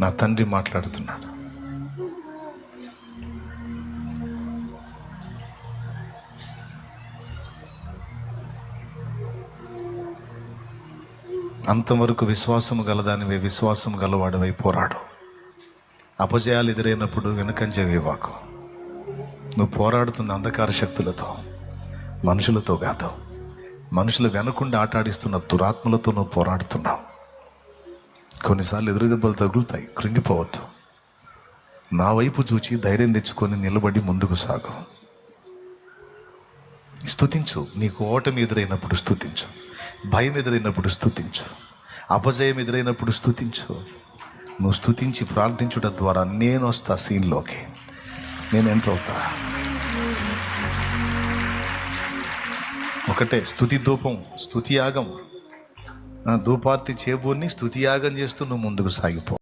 నా తండ్రి మాట్లాడుతున్నాడు. అంతవరకు విశ్వాసము గలదానివే విశ్వాసం గలవాడివై పోరాడు. అపజయాలు ఎదురైనప్పుడు వెనుకంజ వేవాకు. నువ్వు పోరాడుతున్న అంధకార శక్తులతో మనుషులతో కాదు మనుషులు వెనకుండా ఆటాడిస్తున్న దురాత్మలతో నువ్వు పోరాడుతున్నావు. కొన్నిసార్లు ఎదురు దెబ్బలు తగులుతాయి కృంగిపోవద్దు. నా వైపు చూచి ధైర్యం తెచ్చుకొని నిలబడి ముందుకు సాగు. స్థుతించు నీకు ఓటమి ఎదురైనప్పుడు స్థుతించు భయం ఎదురైనప్పుడు స్థుతించు అపజయం ఎదురైనప్పుడు స్థుతించు నువ్వు స్థుతించి ప్రార్థించుట ద్వారా నేను వస్తా సీన్లోకి. నేను ఎంటర్ అవుతా. ఒకటే స్థుతి ధూపం స్థుతి యాగం. ధూపార్తి చేబూర్ని స్థుతియాగం చేస్తూ నువ్వు ముందుకు సాగిపో.